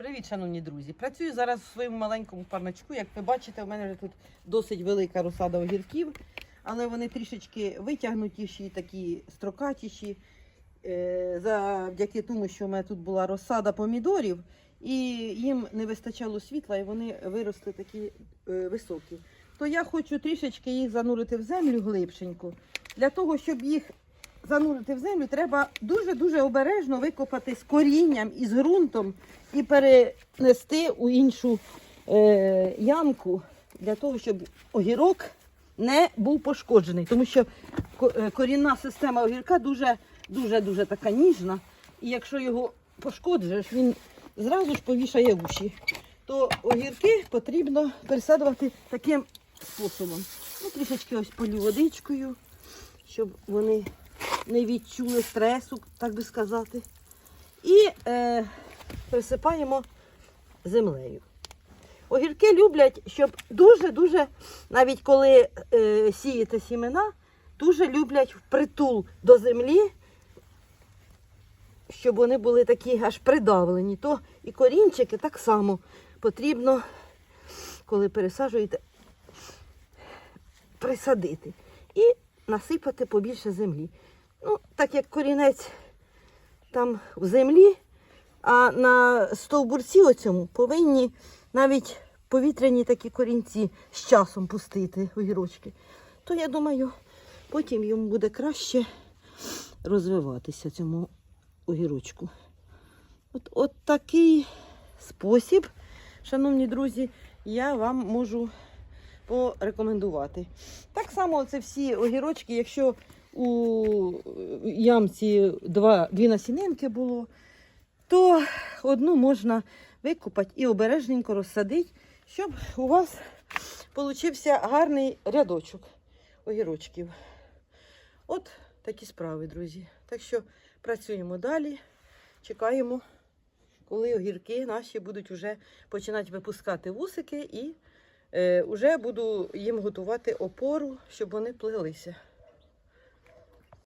Привіт, шановні друзі. Працюю зараз у своєму маленькому парничку. Як ви бачите, у мене вже тут досить велика розсада огірків, але вони трішечки витягнутіші, такі строкатіші. Е, Завдяки тому, що у мене тут була розсада помідорів, і їм не вистачало світла, і вони виросли такі е, високі. То я хочу трішечки їх занурити в землю глибшенько. Для того, щоб їх занурити в землю, треба дуже-дуже обережно викопати з корінням і з ґрунтом і перенести у іншу е, ямку для того, щоб огірок не був пошкоджений. Тому що е, корінна система огірка дуже, дуже, дуже така ніжна. І якщо його пошкоджуєш, він зразу ж повішає уші. То огірки потрібно пересадувати таким способом. Ну, трішечки ось полю водичкою, щоб вони не відчули стресу, так би сказати. І е, присипаємо землею. Огірки люблять, щоб дуже-дуже, навіть коли е, сієте сімена, дуже люблять впритул до землі, щоб вони були такі аж придавлені. То і корінчики так само потрібно, коли пересаджуєте, присадити і насипати побільше землі. Ну, так як корінець там в землі, а на стовбурці оцьому повинні навіть повітряні такі корінці з часом пустити огірочки. То я думаю, потім йому буде краще розвиватися цьому огірочку. От, от такий спосіб, шановні друзі, я вам можу порекомендувати. Так само це всі огірочки, якщо у ямці два, дві насінинки було, то одну можна викопати і обережненько розсадити, щоб у вас получився гарний рядочок огірочків. От такі справи, друзі. Так що працюємо далі, чекаємо, коли огірки наші будуть вже починати випускати вусики і е, вже буду їм готувати опору, щоб вони плелися.